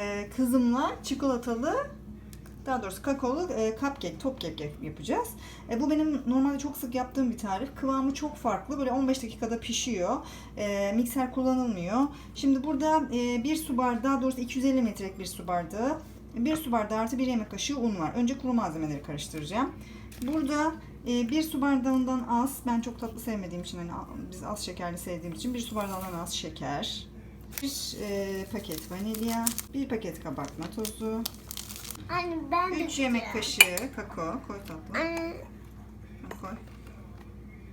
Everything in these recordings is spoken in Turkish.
Ee, kızımla çikolatalı daha doğrusu kakaolu e, cupcake, top cake yapacağız. E, bu benim normalde çok sık yaptığım bir tarif. Kıvamı çok farklı. Böyle 15 dakikada pişiyor. E, mikser kullanılmıyor. Şimdi burada e, bir su bardağı, daha doğrusu 250 mililitrelik bir su bardağı. Bir su bardağı artı bir yemek kaşığı un var. Önce kuru malzemeleri karıştıracağım. Burada e, bir su bardağından az, ben çok tatlı sevmediğim için hani biz az şekerli sevdiğim için bir su bardağından az şeker. Bir e, paket vanilya, bir paket kabartma tozu, Anne ben de 3 yemek kaşığı kakao koy tatlım. Anne, Koy.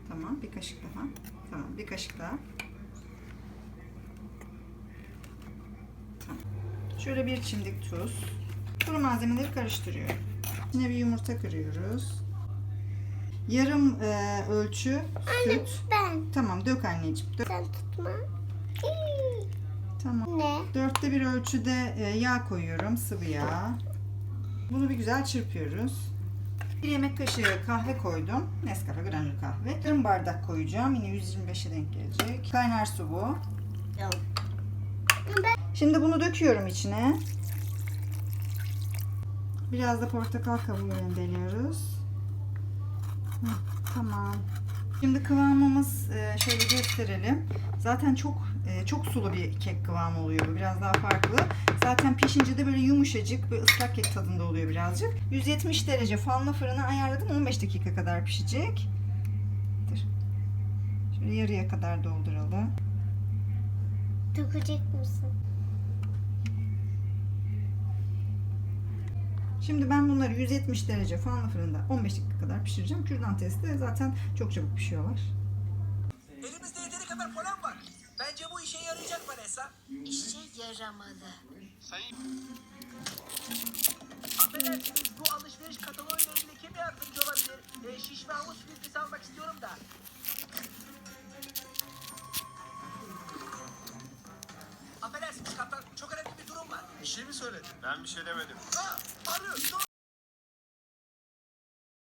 Tamam bir kaşık daha. Tamam bir kaşık daha. Tamam. Şöyle bir çimdik tuz. Kuru malzemeleri karıştırıyorum. Yine bir yumurta kırıyoruz. Yarım e, ölçü süt. ben. Tamam dök anneciğim. Dök. Sen tutma. İyi. Tamam. Ne? Dörtte bir ölçüde e, yağ koyuyorum. Sıvı yağ. Bunu bir güzel çırpıyoruz. Bir yemek kaşığı kahve koydum. Nescafe granül kahve. Yarım bardak koyacağım. Yine 125'e denk gelecek. Kaynar su bu. Şimdi bunu döküyorum içine. Biraz da portakal kabuğu rendeliyoruz. Hı, tamam. Şimdi kıvamımız e, şöyle gösterelim. Zaten çok e, çok sulu bir kek kıvamı oluyor bu. Biraz daha farklı. Zaten pişince de böyle yumuşacık bir ıslak kek tadında oluyor birazcık. 170 derece fanlı fırına ayarladım. 15 dakika kadar pişecek. Dur. Şöyle yarıya kadar dolduralım. Dökecek misin? Şimdi ben bunları 170 derece fanlı fırında 15 dakika kadar pişireceğim. Kürdan testi zaten çok çabuk pişiyorlar. Elimizde yeteri kadar polen var. Bence bu işe yarayacak Vanessa. İşe yaramalı. Affedersiniz bu alışveriş kataloğuyla ilgili kim yardımcı olabilir? Ee, şiş ve havuç filtresi almak istiyorum da. Affedersiniz kaptan çok önemli bir durum var. Bir şey mi söyledin? Ben bir şey demedim. Aa, arıyor dur.